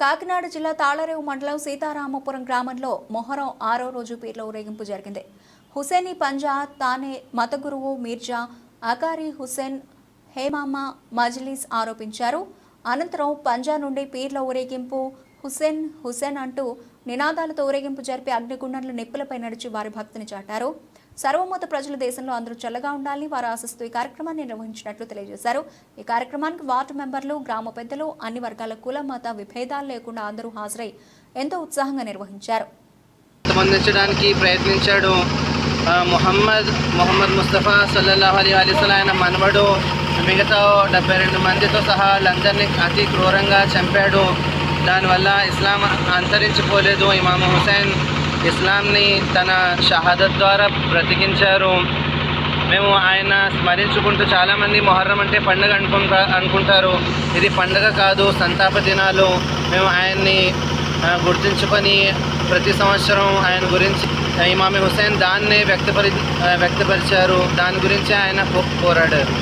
కాకినాడ జిల్లా తాళరేవు మండలం సీతారామపురం గ్రామంలో మొహరం ఆరో రోజు పీర్ల ఊరేగింపు జరిగింది. హుసేని పంజా తానే మతగురువు మీర్జా అకారి హుసేన్ హేమామ మజ్లీస్ ఆరోపించారు. అనంతరం పంజా నుండి పీర్ల ఊరేగింపు హుసేన్ హుసేన్ అంటూ నినాదాలతో ఊరేగింపు జరిపి అగ్నిగుండంలో నిప్పులపై నడిచి వారి భక్తిని చాటారు. సర్వమత ప్రజలు దేశంలో అందరూ చల్లగా ఉండాలని వారు ఆశిస్తూ ఈ కార్యక్రమాన్ని నిర్వహించినట్లు తెలియజేశారు. ఈ కార్యక్రమానికి వార్డు మెంబర్లు గ్రామ పెద్దలు అన్ని వర్గాల కుల మత విభేదాలు లేకుండా అందరూ హాజరై ఎంతో ఉత్సాహంగా నిర్వహించారు. అందించడానికి ప్రయత్నించాడు. మొహమ్మద్ మొహమ్మద్ ముస్తఫా సల్లల్లాహు అలీ అలీస్లం ఆయన మనవడు మిగతా డెబ్బై రెండు మందితో సహా వాళ్ళందరినీ అతి క్రూరంగా చంపాడు. దానివల్ల ఇస్లాం అంతరించిపోలేదు ఇమాం హుసేన్ ఇస్లాంని తన షహాదత్ ద్వారా బ్రతికించారు మేము ఆయన స్మరించుకుంటూ చాలామంది మొహర్రం అంటే పండుగ అనుకుంటా అనుకుంటారు ఇది పండుగ కాదు సంతాప దినాలు మేము ఆయన్ని గుర్తించుకొని ప్రతి సంవత్సరం ఆయన గురించి ఇమామి హుసేన్ దాన్నే వ్యక్తపరి వ్యక్తపరిచారు దాని గురించి ఆయన పోరాడారు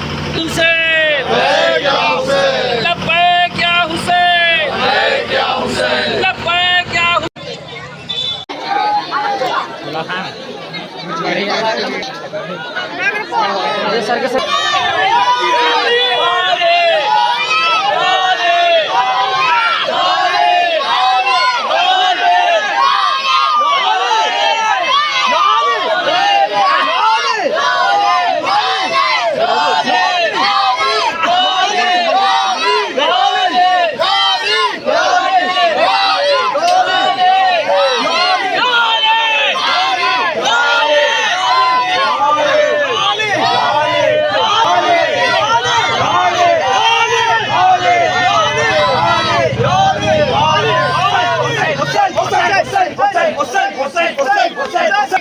सरकार